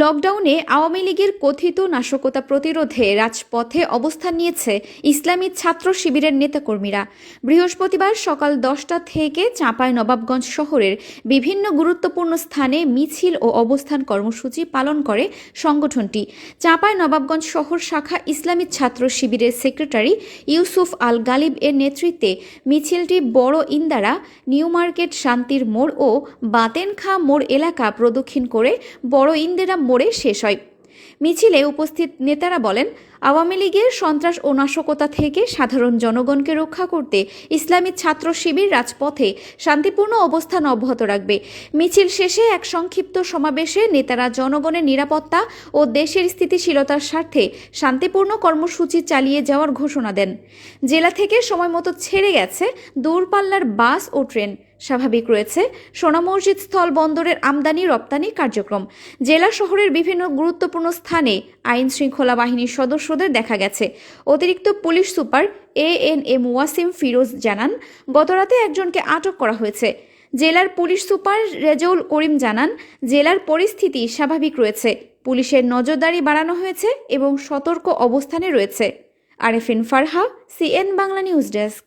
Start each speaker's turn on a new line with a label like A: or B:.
A: লকডাউনে আওয়ামী লীগের কথিত নাশকতা প্রতিরোধে রাজপথে অবস্থান নিয়েছে ইসলামী ছাত্র শিবিরের নেতাকর্মীরা। বৃহস্পতিবার সকাল দশটা থেকে চাঁপাই নবাবগঞ্জ শহরের বিভিন্ন গুরুত্বপূর্ণ স্থানে মিছিল ও অবস্থান কর্মসূচি পালন করে সংগঠনটি। চাঁপাই নবাবগঞ্জ শহর শাখা ইসলামী ছাত্র শিবিরের সেক্রেটারি ইউসুফ আল গালিব এর নেতৃত্বে মিছিলটি বড় ইন্দারা, নিউ মার্কেট শান্তির মোড় ও বাতেনখা মোড় এলাকা প্রদক্ষিণ করে বড় ইন্দিরা মোড়ে শেষ হয়। মিছিলে উপস্থিত নেতারা বলেন, আওয়ামী লীগের সন্ত্রাস ও নাশকতা থেকে সাধারণ জনগণকে রক্ষা করতে ইসলামী ছাত্র শিবির রাজপথে শান্তিপূর্ণ অবস্থান অব্যাহত রাখবে। মিছিল শেষে এক সংক্ষিপ্ত সমাবেশে নেতারা জনগণের নিরাপত্তা ও দেশের স্থিতিশীলতার স্বার্থে শান্তিপূর্ণ কর্মসূচি চালিয়ে যাওয়ার ঘোষণা দেন। জেলা থেকে সময়মতো ছেড়ে গেছে দূরপাল্লার বাস ও ট্রেন। স্বাভাবিক রয়েছে। সোনা মসজিদ স্থল বন্দরের আমদানি, রপ্তানি কার্যক্রম। জেলা শহরের বিভিন্ন গুরুত্বপূর্ণ স্থানে আইন শৃঙ্খলা বাহিনীর সদস্যদের দেখা গেছে। অতিরিক্ত police super A N M Wasim Feroz জানান, গতরাতে একজনকে আটক করা হয়েছে। জেলার পুলিশ সুপার রেজাউল করিম জানান, জেলার পরিস্থিতি স্বাভাবিক রয়েছে। পুলিশের নজরদারি বাড়ানো হয়েছে এবং সতর্ক অবস্থানে রয়েছে। Arefin Farha, CN Bangla news desk.